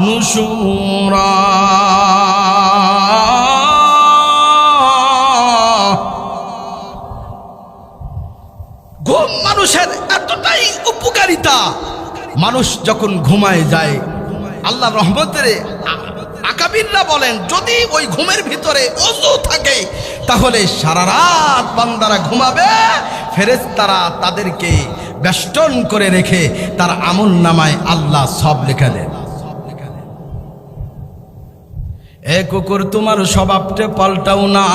নুশুরা ঘুম মানুষের এতটাই উপকারিতা। মানুষ যখন ঘুমায় যায়, আল্লাহ রহমতের আকাবিররা বলেন, যদি ওই ঘুমের ভিতরে অজু থাকে, তাহলে সারা রাত বান্দারা ঘুমাবে। ফেরেশতারা তাদেরকে বেষ্টন করে রেখে তার আমল নামায় আল্লাহ সব লেখা দেন। এ কুকুর, তোমার স্বভাবটা পাল্টাও না।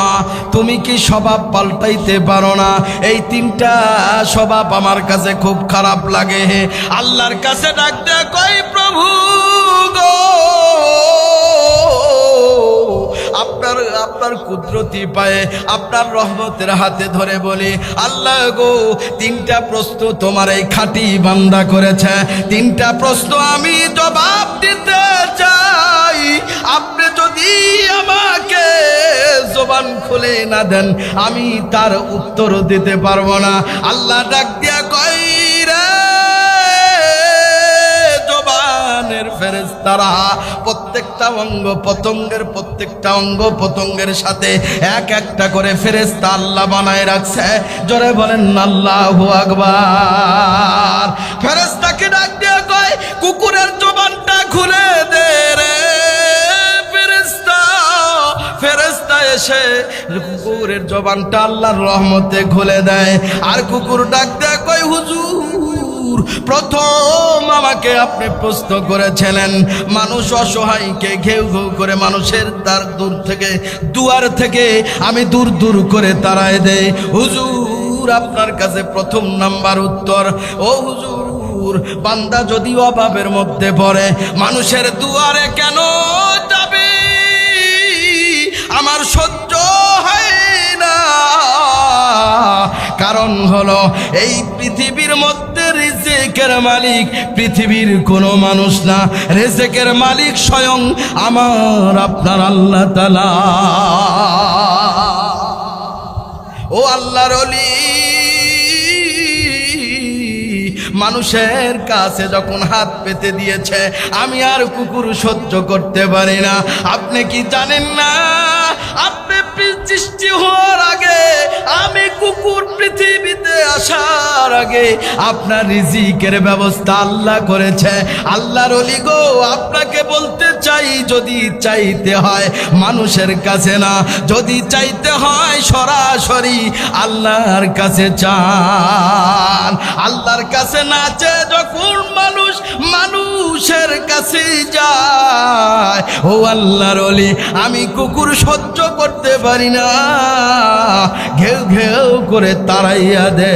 তুমি কি স্বভাব পাল্টাইতে পারো না? এই তিনটা স্বভাব আমার কাছে খুব খারাপ লাগে। আল্লাহর কাছে ডাক দে কই প্রভু গো! আপনার আপনার কুদরতি পায়ে, আপনার রহমতের হাতে ধরে বলি, আল্লাহ গো, তিনটা প্রশ্ন তোমার এই খাঁটি বান্দা করেছে। তিনটা প্রশ্ন আমি জবাব খুলে না দেন, আমি তার উত্তর দিতে পারব না। আল্লাহ ডাক দিয়া ফেরেস্তারা প্রত্যেকটা অঙ্গ পতঙ্গের প্রত্যেকটা অঙ্গ পতঙ্গের সাথে এক একটা করে ফেরেস্তা আল্লাহ বানায় রাখছে। জোরে বলেন, আল্লাহু আকবার। ফেরেস্তাকে ডাক দিয়ে কয়, কুকুরের জবানটা এসে কুকুরের জবানটা আল্লাহর রহমতে খুলে দেয়। আর কুকুর ডাক দেয়, কই হুজুর, প্রথম আমাকে আপনি প্রশ্ন করেছিলেন। মানুষ অসহায়কে ঘেউ ঘেউ করে মানুষের তার দূর থেকে, দুয়ার থেকে আমি দূর দূর করে তাড়ায় দেয় হুজুর, আপনার কাছে প্রথম নাম্বার উত্তর। ও হুজুর, বান্দা যদি অভাবের মধ্যে পড়ে, মানুষের দুয়ারে কেন আমার সহ্য হয় না। কারণ হলো এই পৃথিবীর মধ্যে রেজেকের মালিক পৃথিবীর কোনো মানুষ না। রেজেকের মালিক স্বয়ং আমার আপনার আল্লাহ তালা ও আল্লাহর অলি মানুষের কাছে যখন হাত পেতে দিয়েছে, আমি আর কুকুর সহ্য করতে পারি না। আপনি কি জানেন না? আপনি সৃষ্টি আমি কুকুর পৃথিবীতে আসার আগে আপনার রিজিকের ব্যবস্থা আল্লাহ করেছে। আল্লাহর অলি গো, আপনাকে বলতে চাই, যদি চাইতে হয় মানুষের কাছে না, যদি চাইতে হয় সরাসরি আল্লাহর কাছে চান। আল্লাহর কাছে না যখন মানুষ মানুষের কাছে যায় ও আল্লাহর অলি আমি কুকুর সহ্য করতে পারি না। ঘেউ ঘেউ করে তাড়াইয়া দে।